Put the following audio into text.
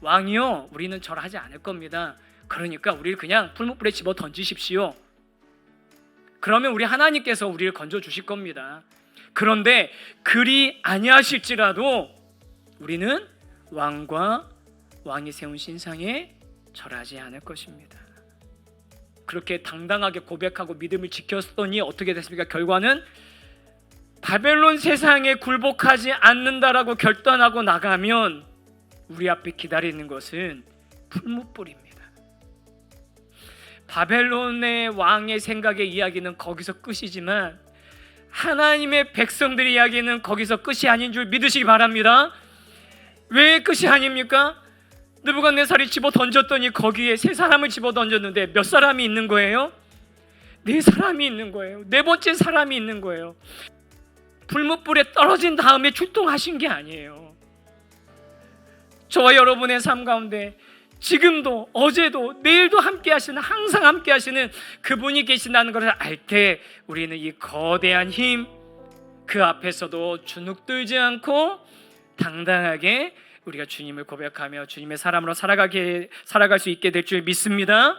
왕이요 우리는 절하지 않을 겁니다. 그러니까 우리를 그냥 풀무불에 집어 던지십시오. 그러면 우리 하나님께서 우리를 건져 주실 겁니다. 그런데 그리 아니하실지라도 우리는 왕과 왕이 세운 신상에 절하지 않을 것입니다. 그렇게 당당하게 고백하고 믿음을 지켰더니 어떻게 됐습니까? 결과는 바벨론 세상에 굴복하지 않는다라고 결단하고 나가면 우리 앞에 기다리는 것은 풀무불입니다. 바벨론의 왕의 생각의 이야기는 거기서 끝이지만 하나님의 백성들의 이야기는 거기서 끝이 아닌 줄 믿으시기 바랍니다. 왜 끝이 아닙니까? 느부갓네살이 집어 던졌더니 거기에 세 사람을 집어 던졌는데 몇 사람이 있는 거예요? 네 사람이 있는 거예요. 네 번째 사람이 있는 거예요. 불무불에 떨어진 다음에 출동하신 게 아니에요. 저와 여러분의 삶 가운데 지금도 어제도 내일도 함께 하시는 항상 함께 하시는 그분이 계신다는 것을 알 때 우리는 이 거대한 힘 그 앞에서도 주눅들지 않고 당당하게 우리가 주님을 고백하며 주님의 사람으로 살아가게 살아갈 수 있게 될 줄 믿습니다.